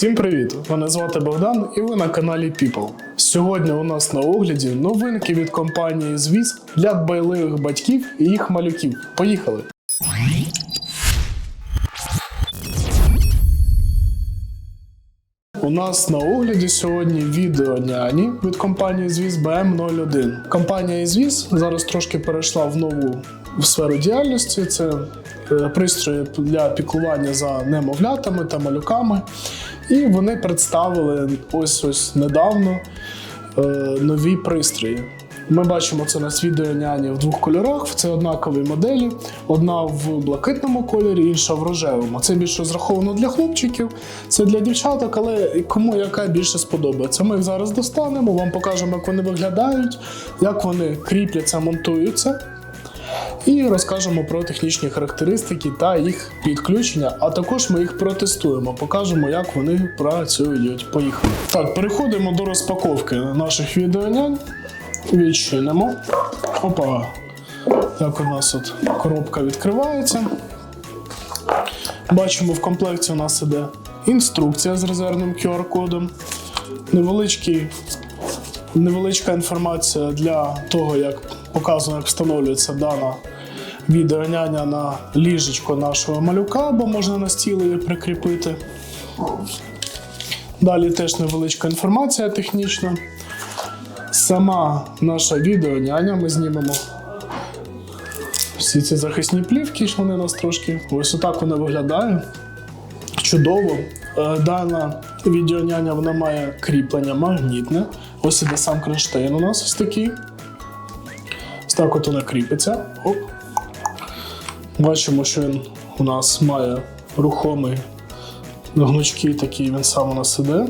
Всім привіт! Мене звати Богдан і ви на каналі People. Сьогодні у нас на огляді новинки від компанії Звіз для дбайливих батьків і їх малюків. Поїхали! У нас на огляді сьогодні відео няні від компанії Звіз BM01. Компанія Звіз зараз трошки перейшла в нову в сферу діяльності. Це е, пристрої для піклування за немовлятами та малюками. І вони представили ось ось недавно е, нові пристрої. Ми бачимо це на відео няні в двох кольорах. Це однакові моделі. Одна в блакитному кольорі, інша в рожевому. Це більше розраховано для хлопчиків, це для дівчаток, але кому яка більше сподобається. Ми їх зараз достанемо, вам покажемо, як вони виглядають, як вони кріпляться, монтуються. І розкажемо про технічні характеристики та їх підключення, а також ми їх протестуємо, покажемо, як вони працюють. Поїхали. Так, переходимо до розпаковки наших відеонянь. Відчинимо. Опа. Так у нас от коробка відкривається. Бачимо, в комплекті у нас іде інструкція з резервним QR-кодом, невеличка інформація для того, як показано, як встановлюється дана відеоняня на ліжечко нашого малюка, або можна на стіл її прикріпити. Далі теж невеличка інформація технічна. Сама наша відеоняня, ми знімемо всі ці захисні плівки, що вони у нас трошки. Ось отак вона виглядає. Чудово. Е, Дана відеоняня вона має кріплення магнітне. Ось іде сам кронштейн у нас ось такий. Так от вона кріпиться. Оп. Бачимо, що він у нас має рухомий гнучкий такий, він сам у нас іде.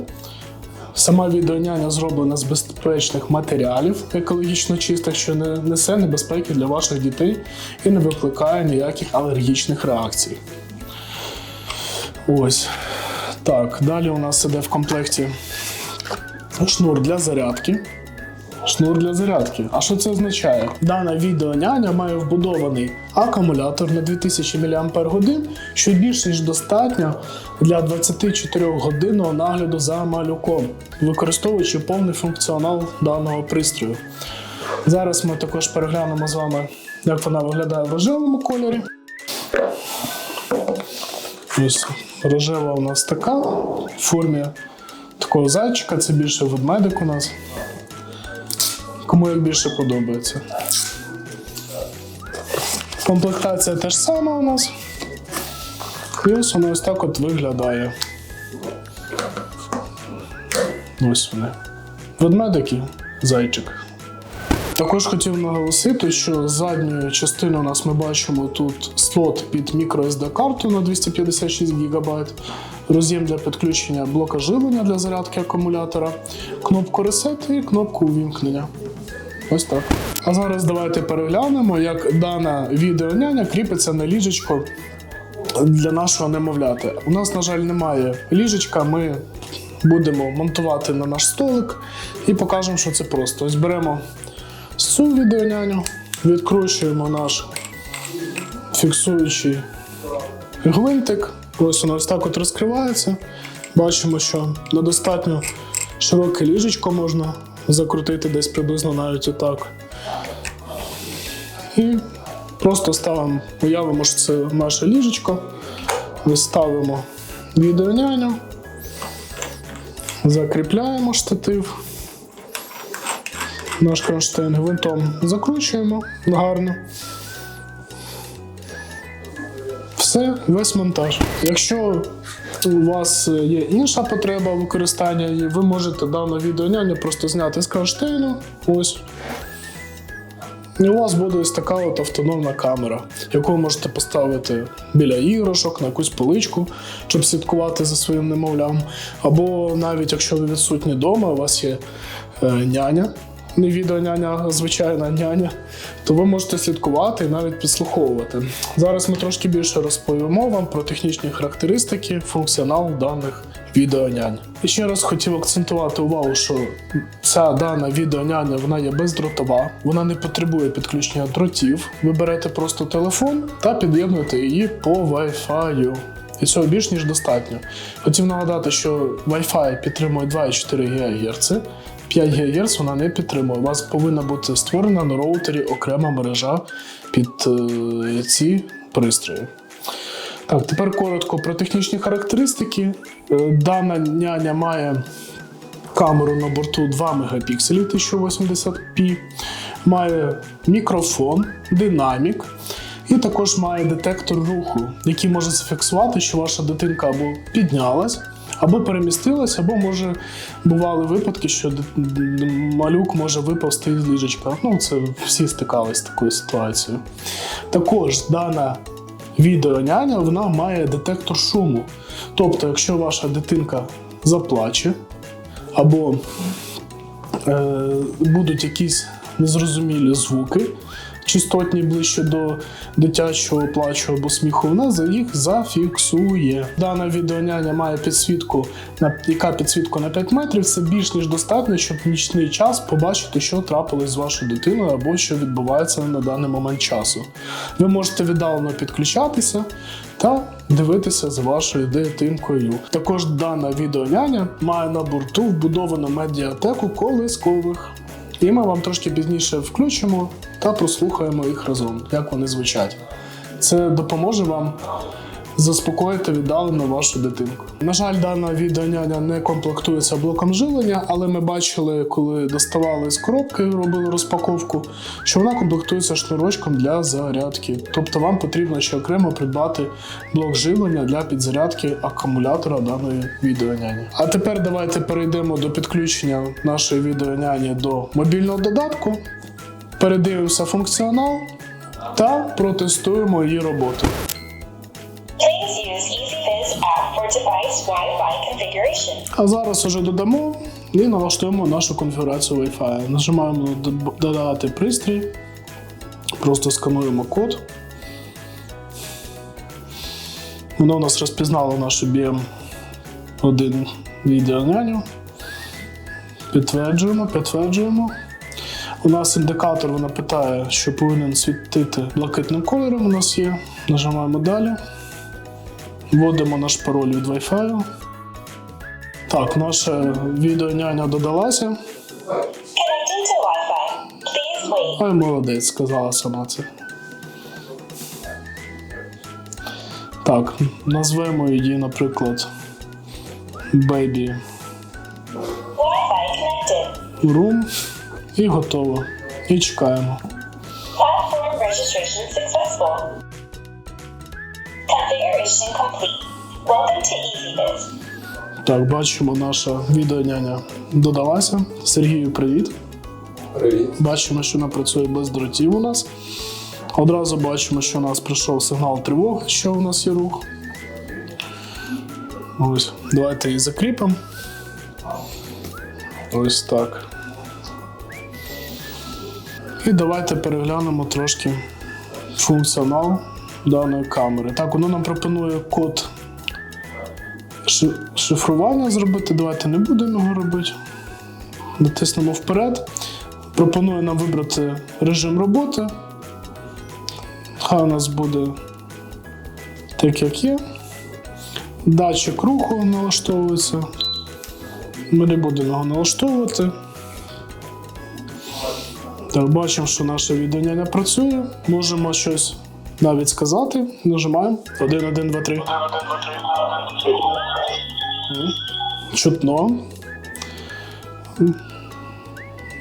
Сама відеоняня зроблена з безпечних матеріалів, екологічно чистих, що не несе небезпеки для ваших дітей і не викликає ніяких алергічних реакцій. Ось. Так, далі у нас іде в комплекті шнур для зарядки. Шнур для зарядки. А що це означає? Дана відеоняня має вбудований акумулятор на 2000 мАч, що більш ніж достатньо для 24 годинного нагляду за малюком, використовуючи повний функціонал даного пристрою. Зараз ми також переглянемо з вами, як вона виглядає в рожевому кольорі. Ось рожева у нас така в формі такого зайчика, це більше ведмедик у нас. Кому як більше подобається. Комплектація теж сама у нас. І ось воно ось так от виглядає. Ось вони. Ведмедики, зайчик. Також хотів наголосити, що з задньої частини у нас ми бачимо тут слот під microSD карту на 256 ГБ, роз'єм для підключення блока живлення для зарядки акумулятора, кнопку Reset і кнопку увімкнення. Ось так. А зараз давайте переглянемо, як дана відеоняня кріпиться на ліжечко для нашого немовляти. У нас, на жаль, немає ліжечка. Ми будемо монтувати на наш столик і покажемо, що це просто. Ось беремо цю відеоняню, відкручуємо наш фіксуючий гвинтик. Ось воно ось так от розкривається. Бачимо, що на достатньо широке ліжечко можна закрутити десь приблизно навіть отак. І просто ставимо, уявимо, що це наше ліжечко. Ставимо відеоняню, закріпляємо штатив. Наш кронштейн гвинтом закручуємо гарно. Все, весь монтаж. Якщо у вас є інша потреба використання її, ви можете дану відеоняню просто зняти з кронштейну. Ось. І у вас буде ось така от автономна камера, яку ви можете поставити біля іграшок на якусь поличку, щоб слідкувати за своїм немовлям. Або навіть якщо ви відсутні вдома, у вас є е, няня, не відеоняня, а звичайна няня, то ви можете слідкувати і навіть підслуховувати. Зараз ми трошки більше розповімо вам про технічні характеристики, функціонал даних відеонянь. І ще раз хотів акцентувати увагу, що ця дана відеоняня вона є бездротова, вона не потребує підключення дротів. Ви берете просто телефон та під'єднуєте її по Wi-Fi. І цього більш ніж достатньо. Хотів нагадати, що Wi-Fi підтримує 2,4 ГГц, 5 ГГц вона не підтримує. У вас повинна бути створена на роутері окрема мережа під е, ці пристрої. Так, тепер коротко про технічні характеристики. Е, Дана няня має камеру на борту 2 мегапікселі 1080p, має мікрофон, динамік і також має детектор руху, який може зафіксувати, що ваша дитинка або піднялась, або перемістилась, або може бували випадки, що малюк може випасти з ліжечка. Ну, це всі стикалися з такою ситуацією. Також дана відеоняня вона має детектор шуму. Тобто, якщо ваша дитинка заплаче, або е, будуть якісь незрозумілі звуки, частотні ближче до дитячого плачу або сміху, вона за їх зафіксує. Дана відеоняня має підсвітку, яка підсвітку на 5 метрів. Це більш ніж достатньо, щоб в нічний час побачити, що трапилось з вашою дитиною або що відбувається на даний момент часу. Ви можете віддалено підключатися та дивитися за вашою дитинкою. Також дана відеоняня має на борту вбудовану медіатеку колискових. І ми вам трошки пізніше включимо та прослухаємо їх разом, як вони звучать. Це допоможе вам заспокоїти віддалено вашу дитинку. На жаль, дана відеоняня не комплектується блоком жилення, але ми бачили, коли доставали з коробки, робили розпаковку, що вона комплектується шнурочком для зарядки. Тобто вам потрібно ще окремо придбати блок живлення для підзарядки акумулятора даної відеоняні. А тепер давайте перейдемо до підключення нашої відеоняні до мобільного додатку, передивимося функціонал та протестуємо її роботу. А зараз уже додамо і налаштуємо нашу конфігурацію Wi-Fi. Нажимаємо «Дод- додати пристрій, просто скануємо код. Воно у нас розпізнало нашу BM1 відеоняню. Підтверджуємо, підтверджуємо. У нас індикатор вона питає, що повинен світити блакитним кольором. У нас є. Нажимаємо далі. Вводимо наш пароль від Wi-Fi. Так, додалася. To Wi-Fi. Please wait. Ой, молодець, сказала сама це. Так, назвемо її, наприклад, Baby Wi-Fi. Room. І готово. І чекаємо. Platform registration successful. Configuration complete. Welcome to EasyViz. Так, бачимо, наша відеоняня додалася. Сергію, привіт. Привіт. Бачимо, що вона працює без дротів у нас. Одразу бачимо, що у нас прийшов сигнал тривоги, що у нас є рух. Ось, давайте її закріпимо. Ось так. І давайте переглянемо трошки функціонал даної камери. Так, воно нам пропонує код шифрування зробити. Давайте не будемо його робити. Натиснемо вперед. Пропонує нам вибрати режим роботи. Хай у нас буде так, як є. Датчик руху налаштовується. Ми не будемо його налаштовувати. Так, бачимо, що наша відеоняня працює. Можемо щось навіть сказати. Нажимаємо. 1, 1, 2, 3. Чутно.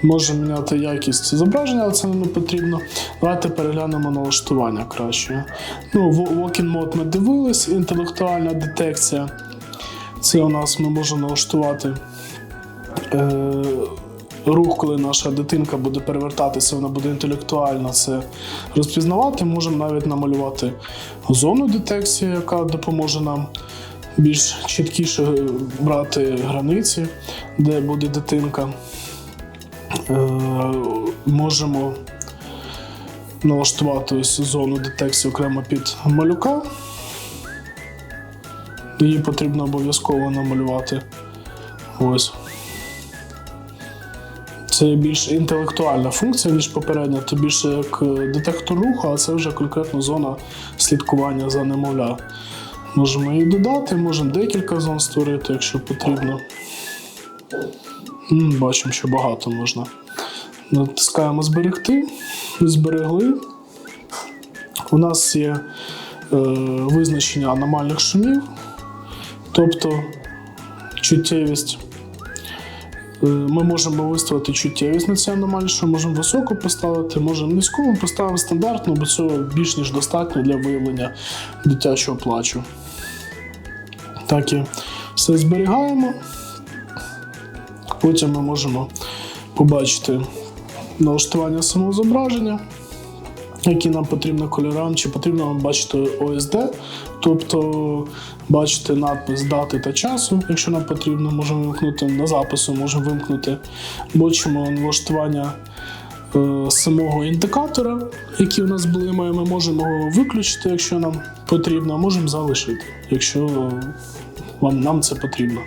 Може міняти якість зображення, але це не потрібно. Давайте переглянемо налаштування краще. Ну, Walking Mode ми дивились, інтелектуальна детекція. Це у нас ми можемо налаштувати е, рух, коли наша дитинка буде перевертатися, вона буде інтелектуально це розпізнавати. Можемо навіть намалювати зону детекції, яка допоможе нам більш чіткіше брати границі, де буде дитинка. Е, можемо налаштувати ось зону детекції окремо під малюка. Її потрібно обов'язково намалювати. Ось. Це більш інтелектуальна функція, ніж попередня. Це більше як е, детектор руху, а це вже конкретно зона слідкування за немовля. Можемо її додати, можемо декілька зон створити, якщо потрібно. Бачимо, що багато можна. Натискаємо зберегти, зберегли. У нас є е, визначення аномальних шумів, тобто чуттєвість. Е, Ми можемо виставити чуттєвість на цей аномальний шум, можемо високу поставити, можемо низьку, ми поставимо стандартну, бо цього більш ніж достатньо для виявлення дитячого плачу. Так і все зберігаємо. Потім ми можемо побачити налаштування самого зображення, які нам потрібно кольорам, чи потрібно нам бачити ОСД, тобто бачити надпис дати та часу, якщо нам потрібно, можемо вимкнути на запису, можемо вимкнути. Бачимо налаштування е, самого індикатора, який у нас блимає, ми можемо його виключити, якщо нам потрібно, а можемо залишити, якщо вам, нам це потрібно.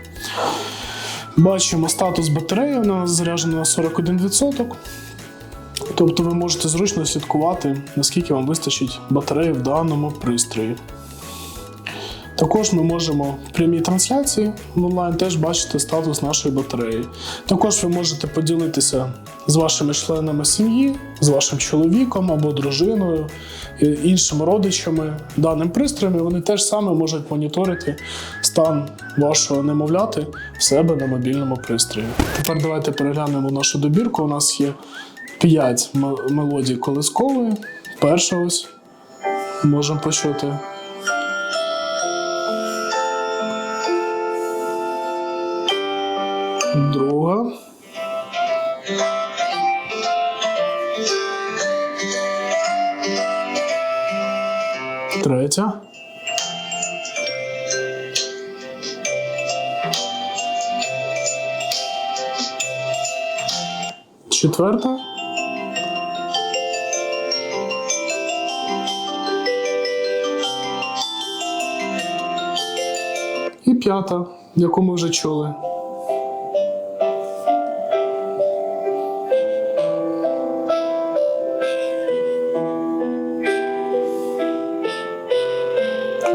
Бачимо статус батареї, нас заряджена на 41%. Тобто ви можете зручно слідкувати, наскільки вам вистачить батареї в даному пристрої. Також ми можемо в прямій трансляції онлайн теж бачити статус нашої батареї. Також ви можете поділитися з вашими членами сім'ї, з вашим чоловіком або дружиною, іншими родичами даним пристроєм. Вони теж саме можуть моніторити стан вашого немовляти в себе на мобільному пристрої. Тепер давайте переглянемо нашу добірку. У нас є 5 мелодій колискової. Перша ось можемо почути. Друга. Третя. Четверта. І п'ята, яку ми вже чули.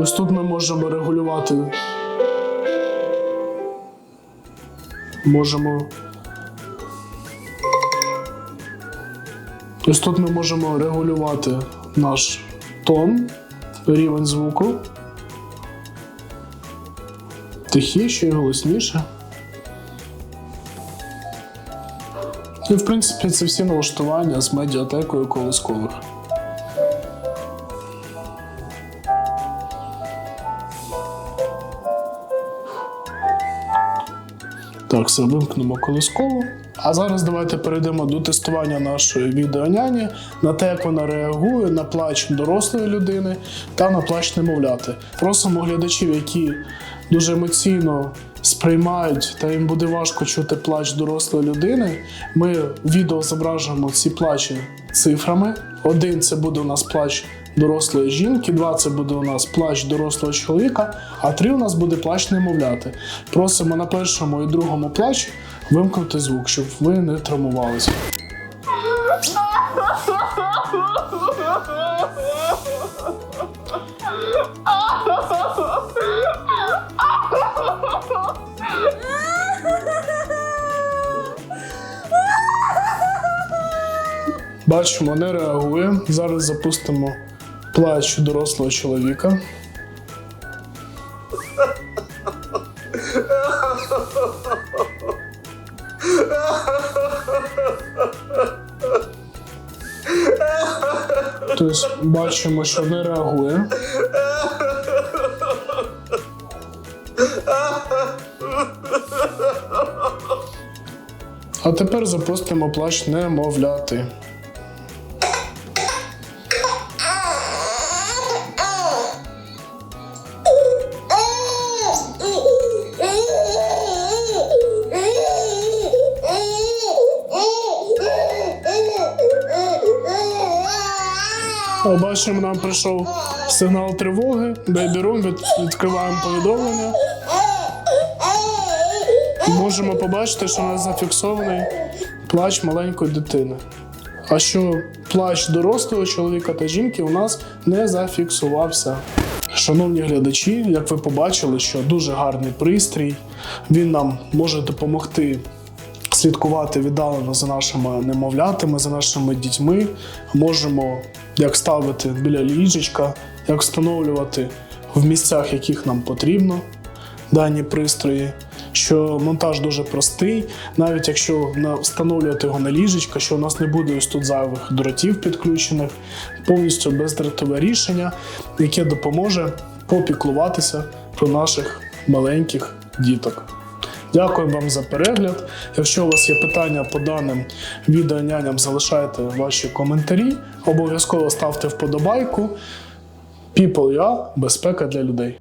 Ось тут ми можемо регулювати. Можемо. Ось тут ми можемо регулювати наш тон, рівень звуку. Тихіше і голосніше. І, в принципі, це всі налаштування з медіатекою колискових. Так, все вимкнемо колисково. А зараз давайте перейдемо до тестування нашої відеоняні на те, як вона реагує на плач дорослої людини та на плач немовляти. Просимо глядачів, які дуже емоційно сприймають та їм буде важко чути плач дорослої людини. Ми в відео зображуємо ці плачі цифрами. Один це буде у нас плач дорослої жінки, два це буде у нас плач дорослого чоловіка, а три у нас буде плач немовляти. Просимо на першому і другому плачі вимкнути звук, щоб ви не травмувалися. Бачимо, не реагує. Зараз запустимо плач дорослого чоловіка. Тобто бачимо, що не реагує. А тепер запустимо плач немовляти. О, бачимо, нам прийшов сигнал тривоги. Room, від, відкриваємо повідомлення. Можемо побачити, що у нас зафіксований плач маленької дитини. А що плач дорослого чоловіка та жінки у нас не зафіксувався. Шановні глядачі, як ви побачили, що дуже гарний пристрій, він нам може допомогти слідкувати віддалено за нашими немовлятами, за нашими дітьми. Можемо як ставити біля ліжечка, як встановлювати в місцях, яких нам потрібно дані пристрої. Що монтаж дуже простий, навіть якщо встановлювати його на ліжечка, що у нас не буде ось тут зайвих дротів підключених, повністю бездротове рішення, яке допоможе попіклуватися про наших маленьких діток. Дякую вам за перегляд. Якщо у вас є питання по даним відеоняням, залишайте ваші коментарі. Обов'язково ставте вподобайку. People я безпека для людей.